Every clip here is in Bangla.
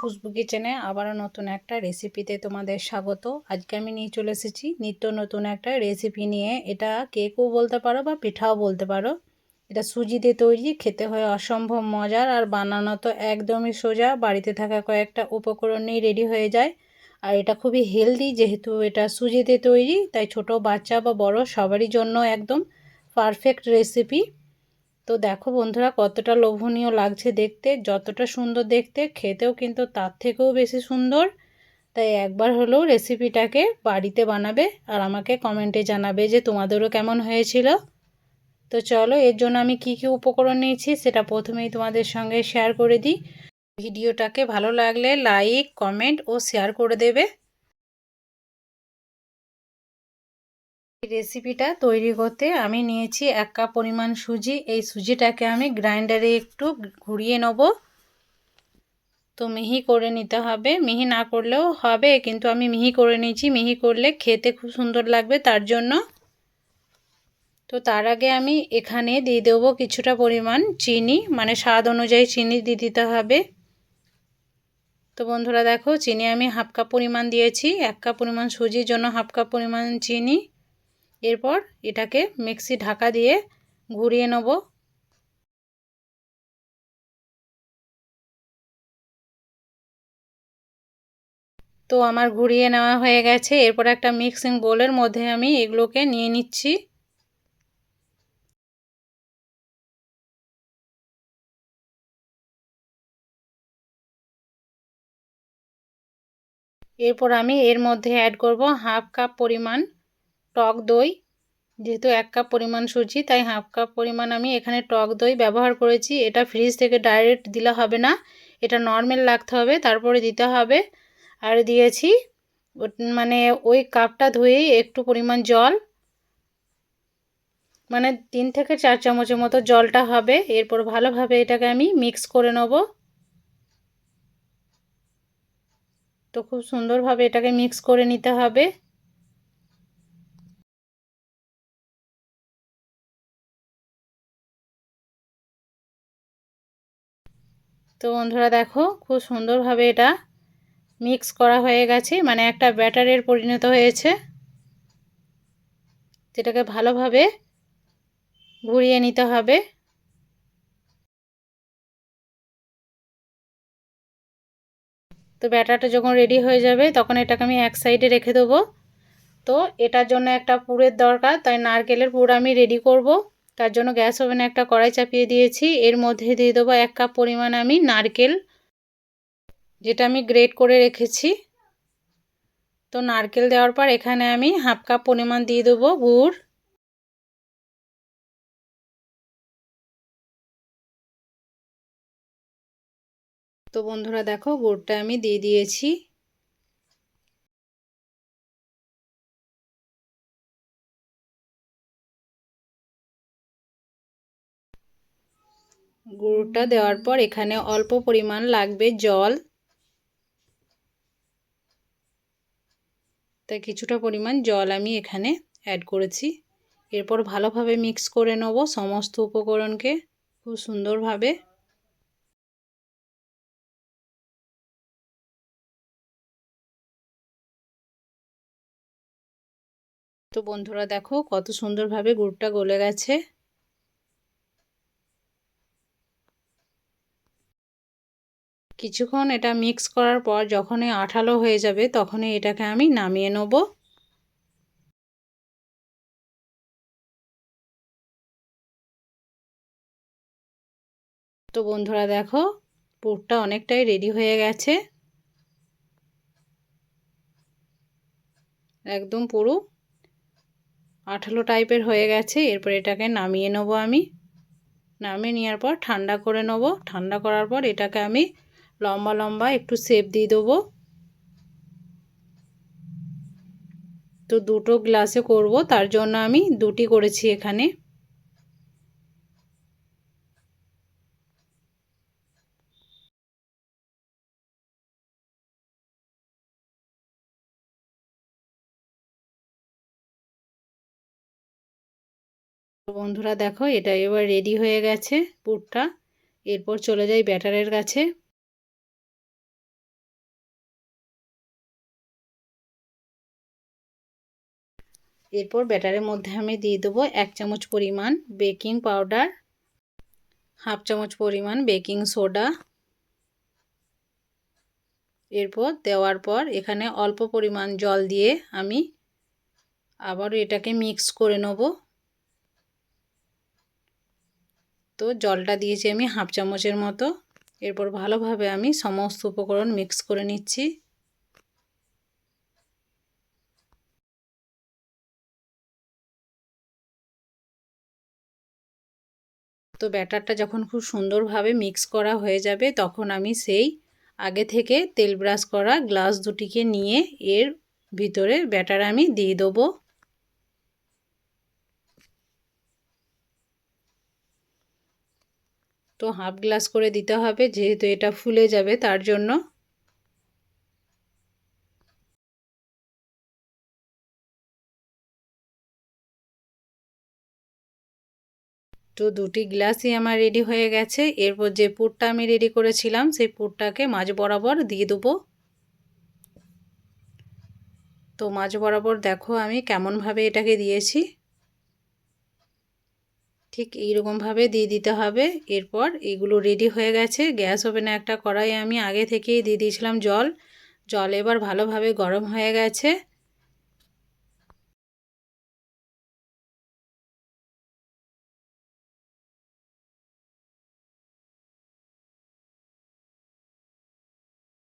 খুশবু কিচেনে আবারও নতুন একটা রেসিপিতে তোমাদের স্বাগত। আজকে আমি নিয়ে চলে এসেছি নিত্য নতুন একটা রেসিপি নিয়ে। এটা কেকও বলতে পারো বা পিঠাও বলতে পারো। এটা সুজি দিয়ে তৈরি, খেতে হয় অসম্ভব মজার আর বানানো তো একদমই সোজা। বাড়িতে থাকা কয়েকটা উপকরণ নিয়ে রেডি হয়ে যায়। আর এটা খুবই হেলদি, যেহেতু এটা সুজি দিয়ে তৈরি, তাই ছোট বাচ্চা বা বড় সবারই জন্য একদম পারফেক্ট রেসিপি। তো দেখো বন্ধুরা, কতটা লোভনীয় লাগছে দেখতে। যতটা সুন্দর দেখতে, খেতেও কিন্তু তার থেকেও বেশি সুন্দর। তাই একবার হলেও রেসিপিটাকে বাড়িতে বানাবে আর আমাকে কমেন্টে জানাবে যে তোমাদেরও কেমন হয়েছিল। তো চলো, এর জন্য আমি কি কি উপকরণ নিয়েছি সেটা প্রথমেই তোমাদের সঙ্গে শেয়ার করে দিই। ভিডিওটাকে ভালো লাগলে লাইক কমেন্ট ও শেয়ার করে দেবে। রেসিপিটা তৈরি করতে আমি নিয়েছি এক কাপ পরিমাণ সুজি। এই সুজিটাকে আমি গ্রাইন্ডারে একটু ঘুরিয়ে নেব। তো মিহি করে নিতে হবে। মিহি না করলেও হবে, কিন্তু আমি মিহি করে নিয়েছি। মিহি করলে খেতে খুব সুন্দর লাগবে তার জন্য। তো তার আগে আমি এখানে দিয়ে দেবো কিছুটা পরিমাণ চিনি মানে স্বাদ অনুযায়ী চিনি দিয়ে দিতে হবে। তো বন্ধুরা দেখো, চিনি আমি হাফ কাপ পরিমাণ দিয়েছি। এক কাপ পরিমাণ সুজির জন্য হাফ কাপ পরিমাণ চিনি। এরপর এটাকে মিক্সি ঢাকা দিয়ে ঘুরিয়ে নেব। তো আমার ঘুরিয়ে নেওয়া হয়ে গেছে। এরপর একটা মিক্সিং বোলের মধ্যে আমি এগুলোকে নিয়ে নিচ্ছি। এরপর আমি এর মধ্যে অ্যাড করব হাফ কাপ পরিমাণ টক দই, যেহেতু এক কাপ পরিমাণ সুজি, তাই হাফ কাপ পরিমাণ আমি এখানে টক দই ব্যবহার করেছি। এটা ফ্রিজ থেকে ডাইরেক্ট দিলে হবে না, এটা নর্মাল রাখতে হবে, তারপরে দিতে হবে। আর দিয়েছি মানে ওই কাপটা ধুয়েই একটু পরিমাণ জল মানে তিন থেকে চার চামচের মতো জলটা হবে। এরপর ভালোভাবে এটাকে আমি মিক্স করে নেব। তো খুব সুন্দরভাবে এটাকে মিক্স করে নিতে হবে। তো বন্ধুরা দেখো, খুব সুন্দরভাবে এটা মিক্স করা হয়ে গেছে মানে একটা ব্যাটারের পরিণত হয়েছে। যেটাকে ভালোভাবে ঘুরিয়ে নিতে হবে। তো ব্যাটারটা যখন রেডি হয়ে যাবে, তখন এটাকে আমি এক সাইডে রেখে দেবো। তো এটার জন্য একটা পুরের দরকার, তাই নারকেলের পুর আমি রেডি করব। তার জন্য গ্যাস ওভেনে একটা কড়াই চাপিয়ে দিয়েছি। এর মধ্যে দিয়ে দেবো এক কাপ পরিমাণ আমি নারকেল, যেটা আমি গ্রেট করে রেখেছি। তো নারকেল দেওয়ার পর এখানে আমি হাফ কাপ পরিমাণ দিয়ে দেবো গুড়। তো বন্ধুরা দেখো, গুড়টা আমি দিয়ে দিয়েছি। গুঁড়োটা দেওয়ার পর এখানে অল্প পরিমাণ লাগবে জল। তাই কিছুটা পরিমাণ জল আমি এখানে অ্যাড করেছি। এরপর ভালোভাবে মিক্স করে নেব সমস্ত উপকরণকে খুব সুন্দরভাবে। তো বন্ধুরা দেখো কত সুন্দরভাবে গুড়টা গলে গেছে। কিছুক্ষণ এটা মিক্স করার পর যখনই আঠালো হয়ে যাবে, তখনই এটাকে আমি নামিয়ে নেব। তো বন্ধুরা দেখো, পুরটা অনেকটাই রেডি হয়ে গেছে। একদম পুরো আঠালো টাইপের হয়ে গেছে, এরপর এটাকে নামিয়ে নেব আমি। নামিয়ে নেওয়ার পর ঠান্ডা করে নেব। ঠান্ডা করার পর এটাকে আমি লম্বা লম্বা একটু শেপ দিয়ে দেবো। তো দুটো গ্লাসে করব, তার জন্য আমি দুটি করেছি এখানে। বন্ধুরা দেখো, এটা এবার রেডি হয়ে গেছে পুরটা। এরপর চলে যাই ব্যাটারের কাছে। এরপর ব্যাটারের মধ্যে আমি দিয়ে দেবো এক চামচ পরিমাণ বেকিং পাউডার, হাফ চামচ পরিমাণ বেকিং সোডা। এরপর দেওয়ার পর এখানে অল্প পরিমাণ জল দিয়ে আমি আবারও এটাকে মিক্স করে নেব। তো জলটা দিয়েছি আমি হাফ চামচের মতো। এরপর ভালোভাবে আমি সমস্ত উপকরণ মিক্স করে নিচ্ছি। তো ব্যাটারটা যখন খুব সুন্দরভাবে মিক্স করা হয়ে যাবে, তখন আমি সেই আগে থেকে তেল ব্রাশ করা গ্লাস দুটিকে নিয়ে এর ভিতরে ব্যাটার আমি দিয়ে দেবো। তো হাফ গ্লাস করে দিতে হবে, যেহেতু এটা ফুলে যাবে তার জন্য। তো দুটি গ্লাসই আমার রেডি হয়ে গেছে। এরপর যে পুরটা আমি রেডি করেছিলাম, সেই পুরটাকে মাঝ বরাবর দিয়ে দেবো। তো মাঝ বরাবর দেখো আমি কেমনভাবে এটাকে দিয়েছি। ঠিক এইরকমভাবে দিয়ে দিতে হবে। এরপর এগুলো রেডি হয়ে গেছে। গ্যাস ওভেনে একটা কড়াই আমি আগে থেকেই দিয়ে দিয়েছিলাম জল। জল এবার ভালোভাবে গরম হয়ে গেছে।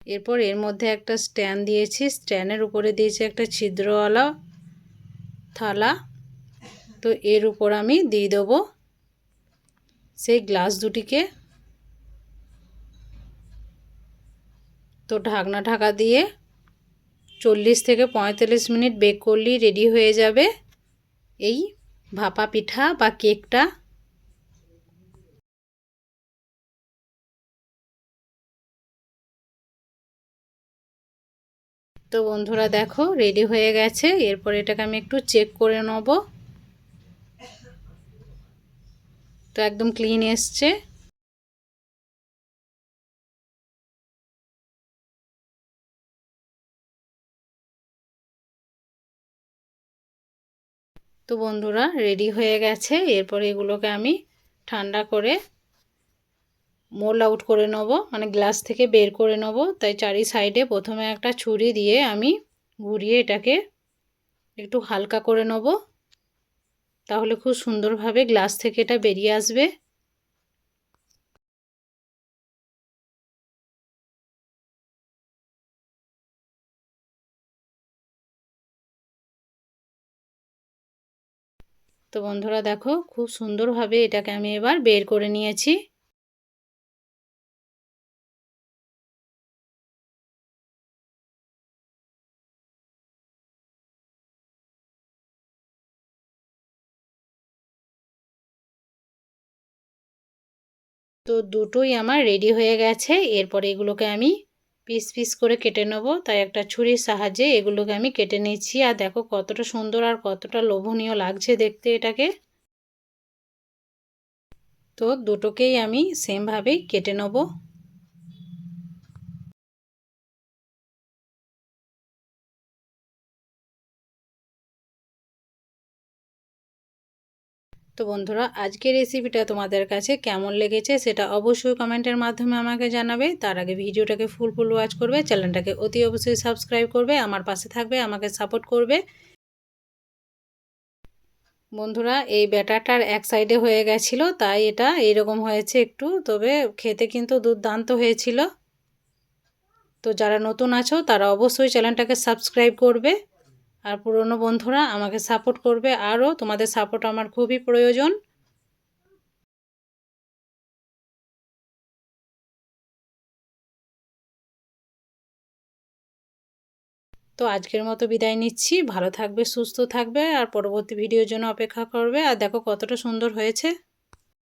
এরপর এর মধ্যে একটা স্ট্যান্ড দিয়েছি। স্ট্যান্ডের উপরে দিয়েছি একটা ছিদ্রওয়ালা থালা। তো এর উপর আমি দিয়ে দেবো সেই গ্লাস দুটিকে। তো ঢাকনা ঢাকা দিয়ে চল্লিশ থেকে পঁয়তাল্লিশ মিনিট বেক করলেই রেডি হয়ে যাবে এই ভাপা পিঠা বা কেকটা। তো বন্ধুরা দেখো রেডি হয়ে গেছে। এরপর এটাকে আমি একটু চেক করে নেব। তো একদম ক্লিন এসছে। তো বন্ধুরা রেডি হয়ে গেছে। এরপর এগুলোকে আমি ঠান্ডা করে মোল আউট করে নেব মানে গ্লাস থেকে বের করে নেব। তাই চারি সাইডে প্রথমে একটা ছুরি দিয়ে আমি ঘুরিয়ে এটাকে একটু হালকা করে নেব। তাহলে খুব সুন্দরভাবে গ্লাস থেকে এটা বেরিয়ে আসবে। তো বন্ধুরা দেখো, খুব সুন্দরভাবে এটাকে আমি এবার বের করে নিয়েছি। তো দুটোই আমার রেডি হয়ে গেছে। এরপর এগুলোকে আমি পিস পিস করে কেটে নেব। তাই একটা ছুরির সাহায্যে এগুলোকে আমি কেটে নিচ্ছি। আর দেখো কতটা সুন্দর আর কতটা লোভনীয় লাগছে দেখতে এটাকে। তো দুটোকেই আমি সেমভাবেই কেটে নেব। তো বন্ধুরা, আজকের রেসিপিটা তোমাদের কাছে কেমন লেগেছে সেটা অবশ্যই কমেন্টের মাধ্যমে আমাকে জানাবে। তার আগে ভিডিওটাকে ফুল ফুল ওয়াচ করবে চ্যানেলটাকে অতি অবশ্যই সাবস্ক্রাইব করবে, আমার পাশে থাকবে, আমাকে সাপোর্ট করবে। বন্ধুরা, এই ব্যাটারটার এক সাইডে হয়ে গেছিল, তাই এটা এইরকম হয়েছে একটু, তবে খেতে কিন্তু দুর্দান্ত হয়েছিল। তো যারা নতুন আছো, তারা অবশ্যই চ্যানেলটাকে সাবস্ক্রাইব করবে। আর পুরনো বন্ধুরা আমাকে সাপোর্ট করবে আরও। তোমাদের সাপোর্ট আমার খুবই প্রয়োজন। তো আজকের মতো বিদায় নিচ্ছি। ভালো থাকবে, সুস্থ থাকবে, আর পরবর্তী ভিডিওর জন্য অপেক্ষা করবে। আর দেখো কতটা সুন্দর হয়েছে।